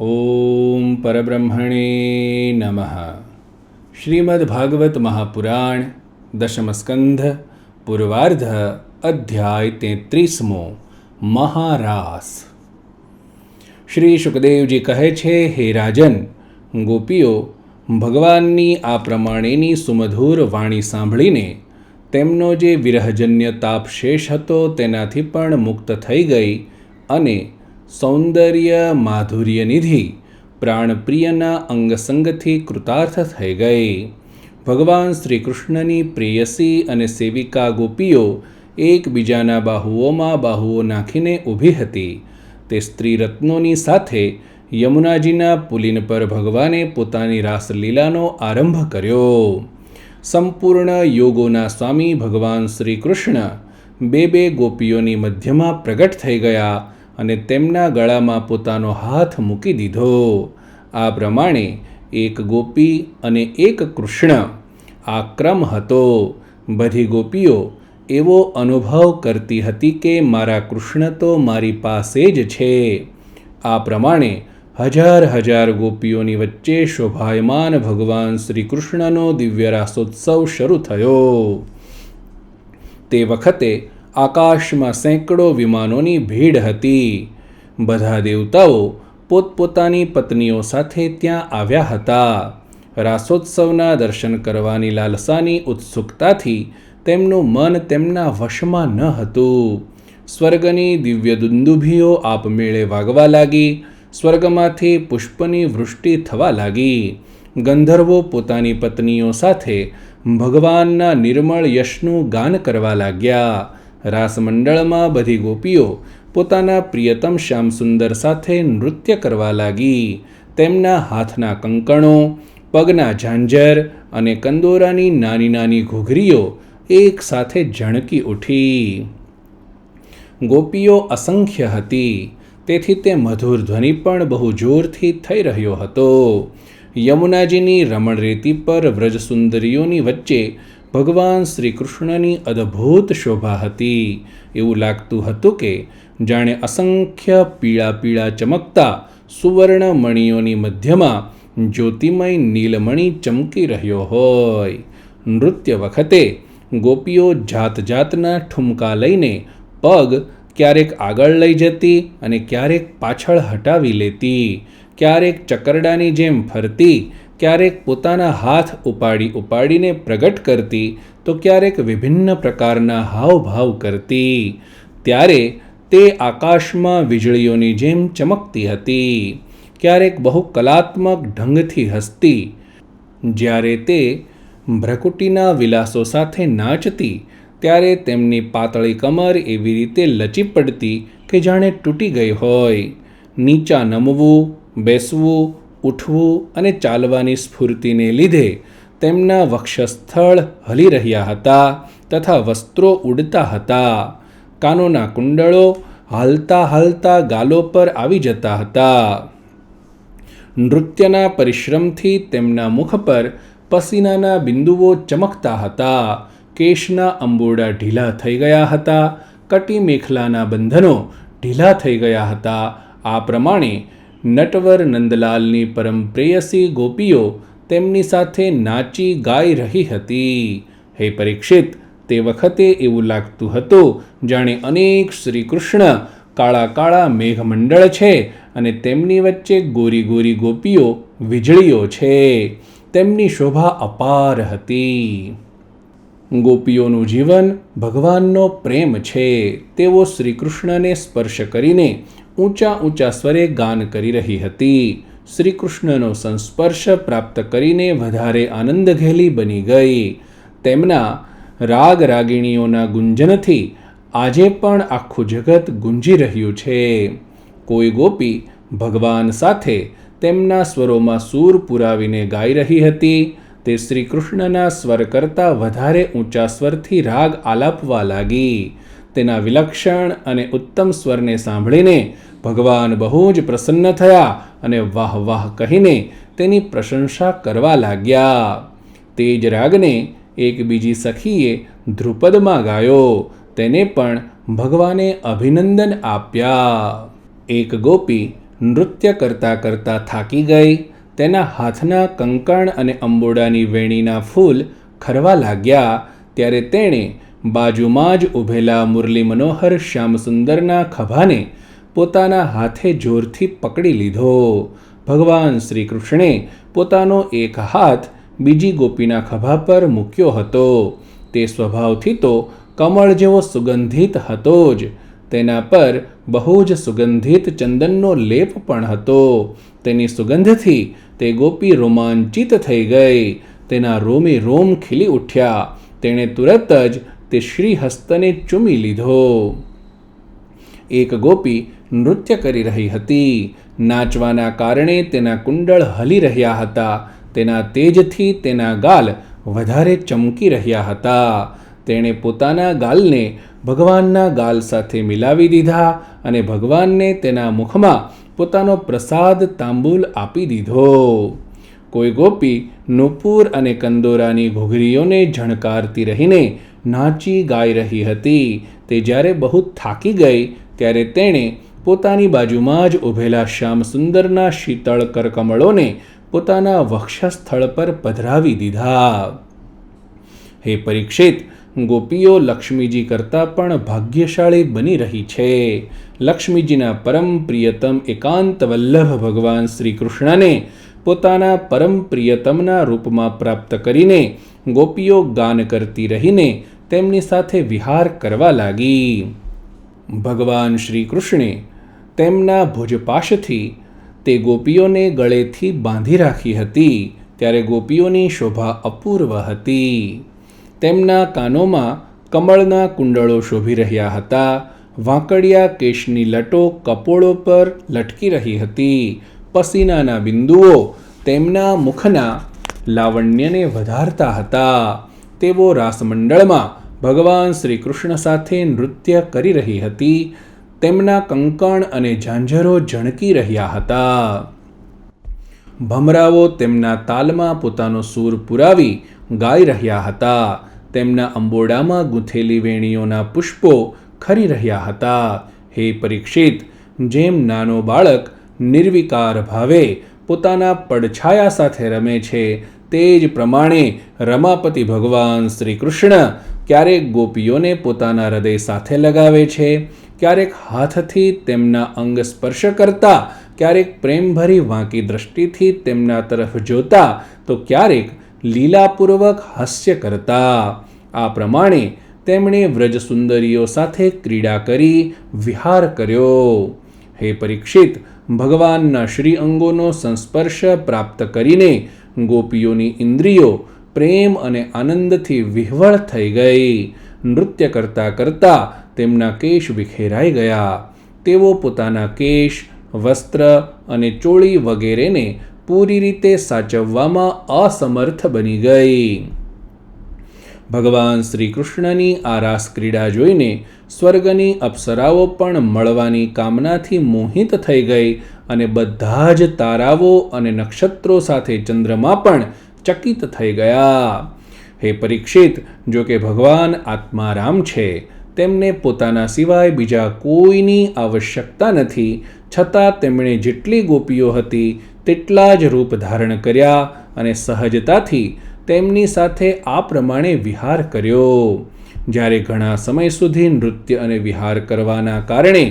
ઓમ પરબ્રહ્મણે નમઃ શ્રીમદ્ ભાગવત મહાપુરાણ દશમ સ્કંધ પૂર્વાર્ધ અધ્યાય તેત્રીસમો મહારાસ શ્રી સુખદેવજી કહે છે હે રાજન ગોપીઓ ભગવાનની આ પ્રમાણેની સુમધુર વાણી સાંભળીને તેમનો જે વિરહજન્ય તાપ શેષ હતો તેનાથી પણ મુક્ત થઈ ગઈ અને સૌંદર્ય માધુર્ય નિધિ પ્રાણપ્રિયના અંગસંગથી કૃતાર્થ થઈ ગઈ. ભગવાન શ્રી કૃષ્ણની પ્રેયસી અને સેવિકા ગોપીઓ એકબીજાના બાહુઓમાં બાહુઓ નાખીને ઊભી હતી. તે સ્ત્રી રત્નોની સાથે યમુનાજીના પુલિન પર ભગવાને પોતાની રાસલીલાનો આરંભ કર્યો. સંપૂર્ણ યોગોના સ્વામી ભગવાન શ્રી કૃષ્ણ બે બે ગોપીઓની મધ્યમાં પ્રગટ થઈ ગયા અને તેમના ગળામાં પોતાનો હાથ મૂકી દીધો. આ પ્રમાણે એક ગોપી અને એક કૃષ્ણ આ ક્રમ હતો. બધી ગોપીઓ એવો અનુભવ કરતી હતી કે મારા કૃષ્ણ તો મારી પાસે જ છે. આ પ્રમાણે હજાર હજાર ગોપીઓની વચ્ચે શોભાયમાન ભગવાન શ્રી કૃષ્ણનો દિવ્ય રાસોત્સવ શરૂ થયો. તે વખતે આકાશમાં સેંકડો વિમાનોની ભીડ હતી. બધા દેવતાઓ પોતપોતાની પત્નીઓ સાથે ત્યાં આવ્યા હતા. રાસોત્સવના દર્શન કરવાની લાલસાની ઉત્સુકતાથી તેમનું મન તેમના વશમાં ન હતું. સ્વર્ગની દિવ્ય દુંદુભીઓ આપમેળે વાગવા લાગી. સ્વર્ગમાંથી પુષ્પની વૃષ્ટિ થવા લાગી. ગંધર્વો પોતાની પત્નીઓ સાથે ભગવાનના નિર્મળ યશનું ગાન કરવા લાગ્યા. રાસમંડળમાં બધી ગોપીઓ પોતાના પ્રિયતમ શ્યામસુંદર સાથે નૃત્ય કરવા લાગી. તેમના હાથના કંકણો, પગના ઝાંઝર અને કંદોરાની નાની નાની ઘૂઘરીઓ એક સાથે ઝણકી ઉઠી. ગોપીઓ અસંખ્ય હતી. તેથી તે મધુર ધ્વનિ પણ બહુ જોરથી થઈ રહ્યો હતો. યમુનાજીની રમણરેતી પર વ્રજસુંદરીઓની વચ્ચે ભગવાન શ્રી કૃષ્ણની અદ્ભુત શોભા હતી. એવું લાગતું હતું કે જાણે અસંખ્ય પીળા પીળા ચમકતા સુવર્ણ મણિઓની મધ્યમાં જ્યોતિમય નીલમણી ચમકી રહ્યો હોય. નૃત્ય વખતે ગોપીઓ જાત જાતના ઠુમકા લઈને પગ ક્યારેક આગળ લઈ જતી અને ક્યારેક પાછળ હટાવી લેતી. ક્યારેક ચકરડાની જેમ ફરતી, ક્યારેક પોતાના હાથ ઉપાડી ઉપાડીને પ્રગટ કરતી, તો ક્યારેક વિભિન્ન પ્રકારના હાવભાવ કરતી. ત્યારે તે આકાશમાં વીજળીઓની જેમ ચમકતી હતી. ક્યારેક બહુ કલાત્મક ઢંગથી હસતી. જ્યારે તે ભ્રકુટીના વિલાસો સાથે નાચતી ત્યારે તેમની પાતળી કમર એવી રીતે લચી પડતી કે જાણે તૂટી ગઈ હોય. નીચા નમવું, બેસવું, ઉઠવું અને ચાલવાની સ્ફૂર્તિને લીધે તેમના વક્ષસ્થળ હલી રહ્યા હતા તથા વસ્ત્રો ઉડતા હતા. કાનોના કુંડળો હાલતા હાલતા ગાલો પર આવી જતા હતા. નૃત્યના પરિશ્રમથી તેમના મુખ પર પસીનાના બિંદુઓ ચમકતા હતા. કેશના અંબોડા ઢીલા થઈ ગયા હતા. કટી મેખલાના બંધનો ઢીલા થઈ ગયા હતા. આ પ્રમાણે નટવર નંદલાલની પરમ પ્રેયસી ગોપીઓ તેમની સાથે નાચી ગાઈ રહી હતી. હે પરીક્ષિત, તે વખતે એવું લાગતું હતું જાણે અનેક શ્રી કૃષ્ણ કાળા કાળા મેઘમંડળ છે અને તેમની વચ્ચે ગોરી ગોરી ગોપીઓ વીજળીઓ છે. તેમની શોભા અપાર હતી. ગોપીઓનું જીવન ભગવાનનો પ્રેમ છે. તેઓ શ્રી કૃષ્ણને સ્પર્શ કરીને ઊંચા ઊંચા સ્વરે ગાન કરી રહી હતી. શ્રી કૃષ્ણનો સંસ્પર્શ પ્રાપ્ત કરીને વધારે આનંદ ઘેલી બની ગઈ. તેમના રાગ રાગિણીઓના ગુંજનથી આજે પણ આખું જગત ગુંજી રહ્યું છે. કોઈ ગોપી ભગવાન સાથે તેમના સ્વરોમાં સૂર પુરાવીને ગાઈ રહી હતી. તે શ્રી કૃષ્ણના સ્વર કરતાં વધારે ઊંચા સ્વરથી રાગ આલાપવા લાગી. તેના વિલક્ષણ અને ઉત્તમ સ્વરને સાંભળીને ભગવાન બહુ જ પ્રસન્ન થયા અને વાહ વાહ કહીને તેની પ્રશંસા કરવા લાગ્યા. તે જ રાગને એક બીજી સખીએ ધ્રુપદમાં ગાયો. તેને પણ ભગવાને અભિનંદન આપ્યા. એક ગોપી નૃત્ય કરતાં કરતાં થાકી ગઈ. તેના હાથના કંકણ અને અંબોડાની વેણીના ફૂલ ખરવા લાગ્યા, ત્યારે તેણે બાજુમાં જ ઊભેલા મુરલી મનોહર શ્યામસુંદરના ખભાને પોતાના હાથે જોરથી પકડી લીધો. ભગવાન શ્રી કૃષ્ણે પોતાનો એક હાથ બીજી ગોપીના ખભા પર મૂક્યો હતો. તે સ્વભાવથી તો કમળ જેવો સુગંધિત હતો જ. તેના પર બહુ જ સુગંધિત ચંદનનો લેપ પણ હતો. તેની સુગંધથી તે ગોપી રોમાંચિત થઈ ગઈ. તેના રોમે રોમ ખીલી ઉઠ્યા. તેણે તુરત જ તે શ્રીહસ્તને ચૂમી લીધો. એક ગોપી નૃત્ય કરી રહી હતી. નાચવાના કારણે તેના કુંડળ હલી રહ્યા હતા. તેના તેજથી તેના ગાલ વધારે ચમકી રહ્યા હતા. તેણે પોતાના ગાલને ભગવાનના ગાલ સાથે મિલાવી દીધા અને ભગવાનને તેના મુખમાં પોતાનો પ્રસાદ તાંબુલ આપી દીધો. કોઈ ગોપી નુપુર અને કંદોરાની ઘૂઘરીઓને ઝણકારતી રહીને નાચી ગાઈ રહી હતી. તે જ્યારે બહુ થાકી ગઈ, ત્યારે તેણે પોતાની બાજુમાં જ ઊભેલા શ્યામસુંદરના શીતળ કરકમળોને પોતાના વક્ષસ્થળ પર પધરાવી દીધા. હે પરીક્ષિત ગોપીઓ લક્ષ્મીજી કરતાં પણ ભાગ્યશાળી બની રહી છે. લક્ષ્મીજીના પરમ પ્રિયતમ એકાંત વલ્લભ ભગવાન શ્રી કૃષ્ણને પોતાના પરમ પ્રિયતમના રૂપમાં પ્રાપ્ત કરીને ગોપીઓ ગાન કરતી રહીને તેમની સાથે વિહાર કરવા લાગી. ભગવાન શ્રી કૃષ્ણે તેમના ભુજપાશથી તે ગોપીઓને ગળેથી બાંધી રાખી હતી. ત્યારે ગોપીઓની શોભા અપૂર્વ હતી. તેમના કાનોમાં કમળના કુંડળો શોભી રહ્યા હતા. વાંકડિયા કેશની લટો કપોળો પર લટકી રહી હતી. પસીનાના બિંદુઓ તેમના મુખના લાવણ્યને વધારતા હતા. તેઓ રાસમંડળમાં ભગવાન શ્રી કૃષ્ણ સાથે નૃત્ય કરી રહી હતી. તેમના કંકણ અને ઝાંઝરો ઝણકી રહ્યા હતા. ભમરાઓ તેમના તાલમાં પોતાનો સૂર પુરાવી ગાઈ રહ્યા હતા. તેમના અંબોડામાં ગૂંથેલી વેણીઓના પુષ્પો ખરી રહ્યા હતા. હે પરીક્ષિત, જેમ નાનો બાળક નિર્વિકાર ભાવે પોતાના પડછાયા સાથે રમે છે, તે જ પ્રમાણે રમાપતિ ભગવાન શ્રી કૃષ્ણ ક્યારેક ગોપીઓને પોતાના હૃદય સાથે લગાવે છે, ક્યારેક હાથથી તેમના અંગ સ્પર્શ કરતા, ક્યારેક પ્રેમભરી વાંકી દ્રષ્ટિથી તેમના તરફ જોતા, તો ક્યારેક લીલાપૂર્વક હાસ્ય કરતા. આ પ્રમાણે તેમણે વ્રજ સુંદરીઓ સાથે ક્રીડા કરી વિહાર કર્યો. હે પરીક્ષિત, ભગવાનના શ્રી અંગોનો સંસ્પર્શ પ્રાપ્ત કરીને ગોપીઓની ઇન્દ્રિયો પ્રેમ અને આનંદથી વિહવળ થઈ ગઈ. નૃત્ય કરતાં કરતાં તેમના કેશ વિખેરાઈ ગયા. તેઓ પોતાના કેશ, વસ્ત્ર અને ચોળી વગેરેને પૂરી રીતે સાચવવામાં અસમર્થ બની ગઈ. ભગવાન શ્રી કૃષ્ણની આ રાસ ક્રીડા જોઈને સ્વર્ગની અપ્સરાઓ પણ મળવાની કામનાથી મોહિત થઈ ગઈ અને બધા જ તારાઓ અને નક્ષત્રો સાથે ચંદ્રમા પણ ચકિત થઈ ગયા. હે પરીક્ષિત, જો કે ભગવાન આત્મારામ છે, તેમને પોતાના સિવાય બીજા કોઈની આવશ્યકતા નથી. છતાં તેમણે જેટલી ગોપીઓ હતી તેટલા જ રૂપ ધારણ કર્યા અને સહજતાથી તેમની સાથે આ પ્રમાણે વિહાર કર્યો. જ્યારે ઘણા સમય સુધી નૃત્ય અને વિહાર કરવાના કારણે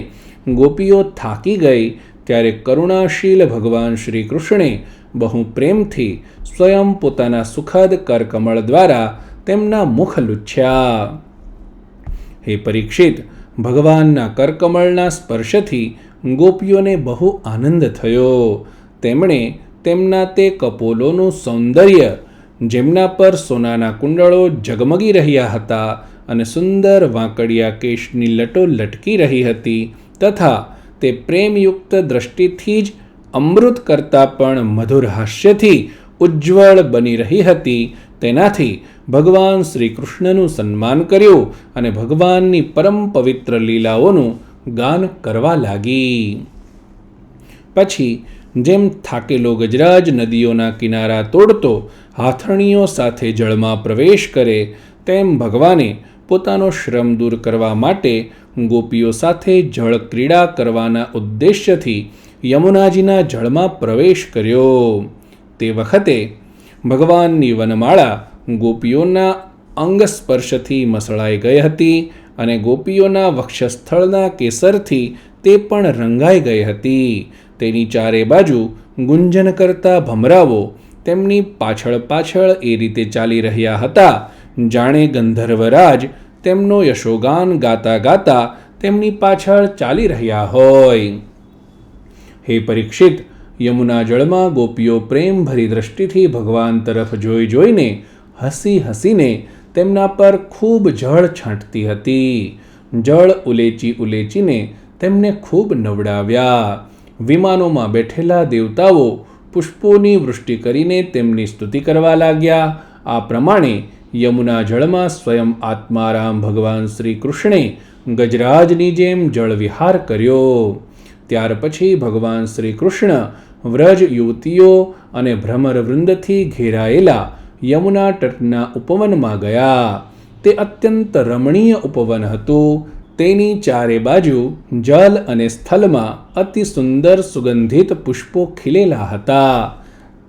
ગોપીઓ થાકી ગઈ, ત્યારે કરુણાશીલ ભગવાન શ્રી કૃષ્ણે બહુ પ્રેમથી સ્વયં પોતાના સુખદ કરકમળ દ્વારા તેમના મુખ લુચ્છ્યા હે પરીક્ષિત, ભગવાનના કરકમળના સ્પર્શથી ગોપીઓને બહુ આનંદ થયો. તેમણે તેમના તે કપોલોનું સૌંદર્ય, જેમના પર સોનાના કુંડળો ઝગમગી રહ્યા હતા અને સુંદર વાંકડિયા કેશની લટો લટકી રહી હતી તથા તે પ્રેમયુક્ત દ્રષ્ટિથી જ અમૃત કરતાં પણ મધુર હાસ્યથી ઉજ્જવળ બની રહી હતી. તેનાથી ભગવાન શ્રી કૃષ્ણનું સન્માન કર્યું અને ભગવાનની પરમ પવિત્ર લીલાઓનું ગાન કરવા લાગી. પછી જેમ થાકેલો ગજરાજ નદીઓના કિનારા તોડતો હાથણીઓ સાથે જળમાં પ્રવેશ કરે, તેમ ભગવાને પોતાનો શ્રમ દૂર કરવા માટે ગોપીઓ સાથે જળ ક્રીડા કરવાના ઉદ્દેશ્યથી યમુનાજીના જળમાં પ્રવેશ કર્યો. તે વખતે ભગવાનની વનમાળા ગોપીઓના અંગ સ્પર્શથી મસળાઈ ગઈ હતી અને ગોપીઓના વક્ષસ્થળના કેસરથી તે પણ રંગાઈ ગઈ હતી. તેની ચારે બાજુ ગુંજન કરતા ભમરાઓ તેમની પાછળ પાછળ એ રીતે ચાલી રહ્યા હતા. જાણે ગંધર્વરાજ તેમનો યશોગાન ગાતા ગાતા તેમની પાછળ ચાલી રહ્યા હોય. હે પરીક્ષિત, યમુના જળમાં ગોપીઓ પ્રેમભરી દ્રષ્ટિથી ભગવાન તરફ જોઈ જોઈને હસી હસીને તેમના પર ખૂબ જળ છાંટતી હતી. જળ ઉલેચી ઉલેચીને તેમને ખૂબ નવડાવ્યા. વિમાનોમાં બેઠેલા દેવતાઓ પુષ્પોની વૃષ્ટિ કરીને તેમની સ્તુતિ કરવા લાગ્યા. આ પ્રમાણે યમુના જળમાં સ્વયં આત્મારામ ભગવાન શ્રી કૃષ્ણે ગજરાજની જેમ જળવિહાર કર્યો. ત્યાર પછી ભગવાન શ્રી કૃષ્ણ વ્રજ યુવતીઓ અને ભ્રમરવૃંદથી ઘેરાયેલા યમુના તટના ઉપવનમાં ગયા. તે અત્યંત રમણીય ઉપવન હતું. તેની ચારે બાજુ જલ અને સ્થલમાં અતિ સુંદર સુગંધિત પુષ્પો ખીલેલા હતા.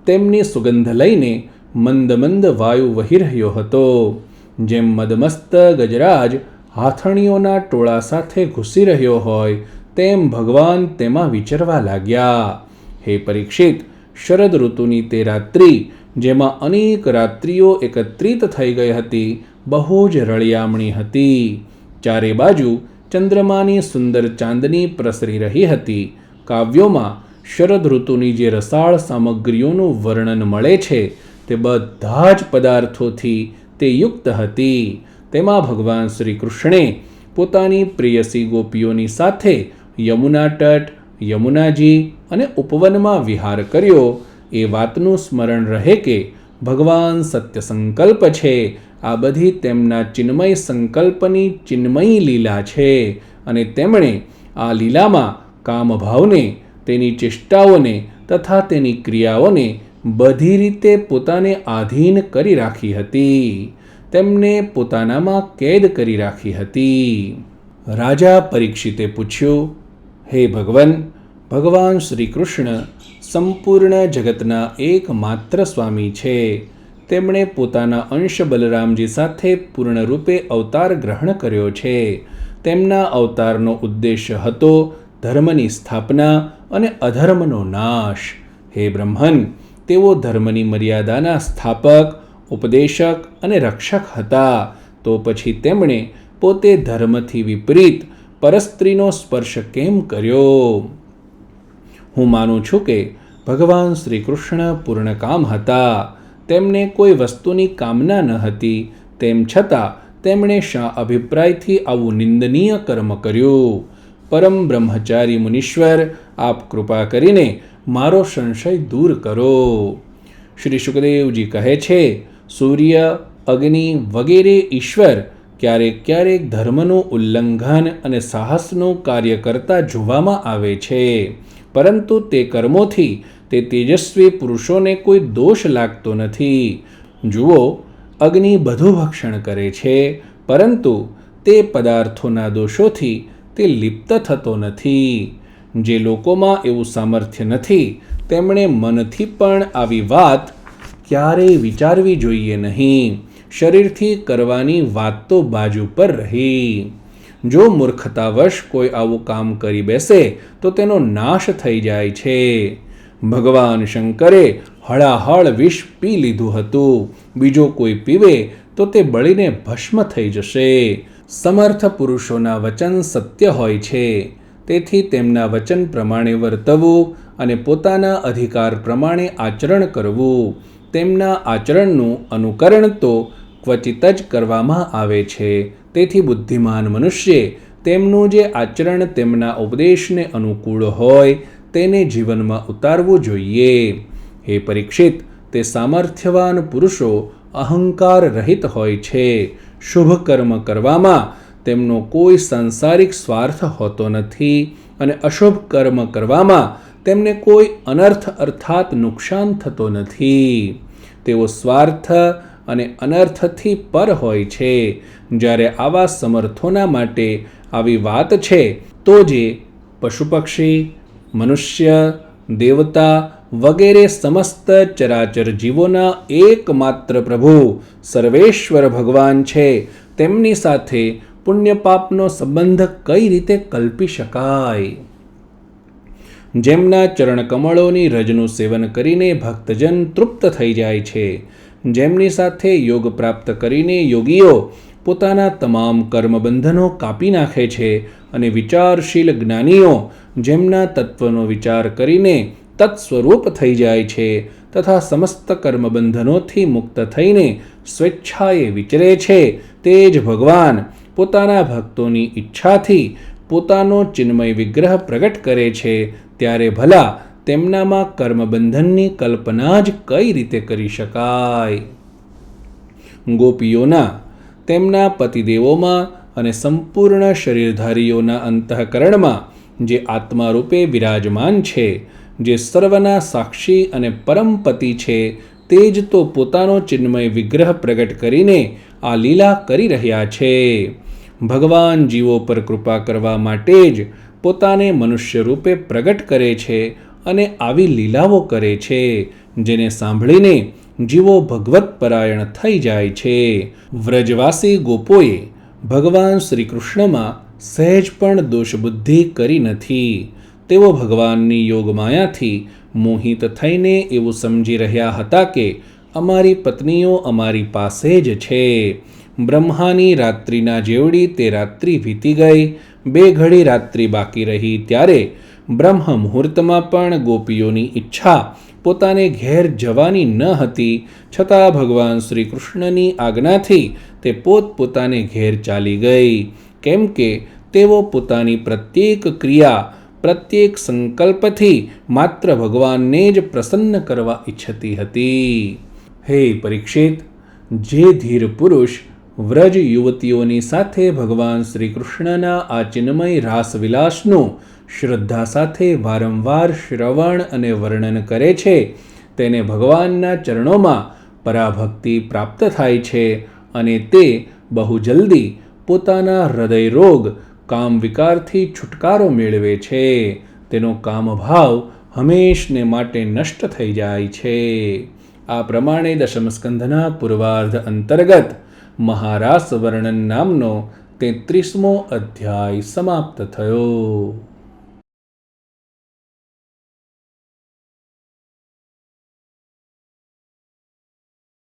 તેમની સુગંધ લઈને મંદ મંદ વાયુ વહી રહ્યો હતો, જેમ મદમસ્ત ગજરાજ હાથણીઓના ટોળા સાથે ઘૂસી રહ્યો હોય, તેમ ભગવાન તેમાં વિચરવા લાગ્યા. હે પરીક્ષિત, શરદ ઋતુની તે રાત્રિ, જેમાં અનેક રાત્રિઓ એકત્રિત થઈ ગઈ હતી, બહુ જ રળિયામણી હતી. ચારે બાજુ ચંદ્રમાની સુંદર ચાંદની પ્રસરી રહી હતી. કાવ્યોમાં શરદ ઋતુની જે રસાળ સામગ્રીઓનું વર્ણન મળે છે, તે બધા જ પદાર્થોથી તે યુક્ત હતી. તેમાં ભગવાન શ્રી કૃષ્ણે પોતાની પ્રિયસી ગોપીઓની સાથે યમુના તટ, યમુનાજી અને ઉપવનમાં વિહાર કર્યો. એ વાતનું સ્મરણ રહે કે ભગવાન સત્ય સંકલ્પ છે. આ બધી તેમના ચિન્મય સંકલ્પની ચિન્મયી લીલા છે અને તેમણે આ લીલામાં કામભાવને, તેની ચેષ્ટાઓને તથા તેની ક્રિયાઓને બધી રીતે પોતાને આધીન કરી રાખી હતી. તેમને પોતાનામાં કેદ કરી રાખી હતી. રાજા પરીક્ષિતે પૂછ્યું, હે ભગવાન ભગવાન શ્રી કૃષ્ણ સંપૂર્ણ જગતના એકમાત્ર સ્વામી છે. તેમણે પોતાના અંશ બલરામજી સાથે પૂર્ણરૂપે અવતાર ગ્રહણ કર્યો છે. તેમના અવતારનો ઉદ્દેશ્ય હતો ધર્મની સ્થાપના અને અધર્મનો નાશ. હે બ્રહ્મન, તેઓ ધર્મની મર્યાદાના સ્થાપક, ઉપદેશક અને રક્ષક હતા. તો પછી તેમણે પોતે ધર્મથી વિપરીત પરસ્ત્રીનો સ્પર્શ કેમ કર્યો? હું માનું છું કે ભગવાન શ્રી કૃષ્ણ પૂર્ણકામ હતા. તેમને કોઈ વસ્તુની કામના ન હતી. તેમ છતાં તેમણે શા અભિપ્રાયથી આવું નિંદનીય કર્મ કર્યું. પરમ બ્રહ્મચારી મુનીશ્વર, આપ કૃપા કરીને મારો સંશય દૂર કરો. શ્રી સુખદેવજી કહે છે, સૂર્ય, અગ્નિ વગેરે ઈશ્વર ક્યારેક ક્યારેક ધર્મનું ઉલ્લંઘન અને સાહસનું કાર્ય કરતા જોવામાં આવે છે. પરંતુ તે કર્મોથી તે તેજસ્વી પુરુષોને કોઈ દોષ લાગતો નથી. જુઓ, અગ્નિ બધું ભક્ષણ કરે છે, પરંતુ તે પદાર્થોના દોષોથી તે લિપ્ત થતો નથી. જે લોકોમાં એવું સામર્થ્ય નથી, તેમણે મનથી પણ આવી વાત ક્યારેય વિચારવી જોઈએ નહીં. શરીરથી કરવાની વાત તો બાજુ પર રહી. જો મૂર્ખતાવશ કોઈ આવું કામ કરી બેસે, તો તેનો નાશ થઈ જાય છે. ભગવાન શંકરે હળાહળ વિષ પી લીધું હતું. બીજો કોઈ પીવે, તો તે બળીને ભસ્મ થઈ જશે. સમર્થ પુરુષોના વચન સત્ય હોય છે. તેથી તેમના વચન પ્રમાણે વર્તવું અને પોતાના અધિકાર પ્રમાણે આચરણ કરવું. તેમના આચરણનું અનુકરણ તો ક્વચિત જ કરવામાં આવે છે. તેથી બુદ્ધિમાન મનુષ્યે તેમનું જે આચરણ તેમના ઉપદેશને અનુકૂળ હોય તેને જીવનમાં ઉતારવું જોઈએ. હે પરીક્ષિત, તે સામર્થ્યવાન પુરુષો અહંકાર રહિત હોય છે. શુભ કર્મ કરવામાં તેમનો કોઈ સાંસારિક સ્વાર્થ હોતો નથી અને અશુભ કર્મ કરવામાં તેમને કોઈ અનર્થ અર્થાત નુકસાન થતો નથી. તેઓ સ્વાર્થ અને અનર્થથી પર હોય છે. જ્યારે આવા સમર્થોના માટે આવી વાત છે, તો જે પશુ પક્ષી મનુષ્ય, દેવતા વગેરે સમસ્ત ચરાચર જીવોના એકમાત્ર પ્રભુ, સર્વેશ્વર ભગવાન છે, તેમની સાથે પુણ્ય પાપનો સંબંધ કઈ રીતે કલ્પી શકાય? જેમના ચરણકમળોની રજનું સેવન કરીને ભક્તજન તૃપ્ત થઈ જાય છે જેમની સાથે યોગ પ્રાપ્ત કરીને યોગીઓ પોતાના તમામ કર્મબંધનો કાપી નાખે છે અને વિચારશીલ જ્ઞાનીઓ જેમના તત્વનો વિચાર કરીને તત્સ્વરૂપ થઈ જાય છે તથા સમસ્ત કર્મબંધનોથી મુક્ત થઈને સ્વેચ્છાએ વિચરે છે તે જ ભગવાન પોતાના ભક્તોની ઈચ્છાથી પોતાનો ચિન્મય વિગ્રહ પ્રગટ કરે છે. ત્યારે ભલા તેમનામાં કર્મબંધનની કલ્પના જ કઈ રીતે કરી શકાય? ગોપીઓના, તેમના પતિદેવોમાં અને સંપૂર્ણ શરીરધારીઓના અંતઃકરણમાં જે આત્મા રૂપે વિરાજમાન છે, જે સર્વના સાક્ષી અને પરમપતિ છે, તે જ તો પોતાનો ચિન્મય વિગ્રહ પ્રગટ કરીને આ લીલા કરી રહ્યા છે. ભગવાન જીવો પર કૃપા કરવા માટે જ પોતાને મનુષ્ય રૂપે પ્રગટ કરે છે અને આવી લીલાઓ કરે છે, જેને સાંભળીને જીવો ભગવત પરાયણ થઈ જાય છે. વ્રજવાસી ગોપોએ ભગવાન શ્રી કૃષ્ણમાં સહેજ પણ દોષબુદ્ધિ કરી નથી. તેઓ ભગવાનની યોગમાયાથી મોહિત થઈને એવું સમજી રહ્યા હતા કે અમારી પત્નીઓ અમારી પાસે જ છે. બ્રહ્માની રાત્રિના જેવડી તે રાત્રિ વીતી ગઈ બે ઘડી રાત્રિ બાકી રહી ત્યારે બ્રહ્મ મુહૂર્તમાં પણ ગોપીઓની ઈચ્છા પોતાને ઘેર જવાની ન હતી. છતાં ભગવાન શ્રી કૃષ્ણની આજ્ઞાથી તે પોતપોતાને ઘેર ચાલી ગઈ. કેમ કે તેઓ પોતાની પ્રત્યેક ક્રિયા, પ્રત્યેક સંકલ્પથી માત્ર ભગવાનને જ પ્રસન્ન કરવા ઈચ્છતી હતી. હે પરીક્ષિત, જે ધીર પુરુષ વ્રજ યુવતીઓની સાથે ભગવાન શ્રી કૃષ્ણના આ ચિન્મય રાસવિલાસનું શ્રદ્ધા સાથે વારંવાર શ્રવણ અને વર્ણન કરે છે. તેને ભગવાનના ચરણોમાં પરાભક્તિ પ્રાપ્ત થાય છે અને તે બહુ જલ્દી પોતાના હૃદય રોગ કામ વિકારથી છુટકારો મેળવે છે. તેનો કામભાવ હંમેશને માટે નષ્ટ થઈ જાય છે. આ પ્રમાણે દશમ સ્કંધના પૂર્વાર્ધ અંતર્ગત મહારાસ વર્ણન નામનો તેત્રીસમો અધ્યાય સમાપ્ત થયો.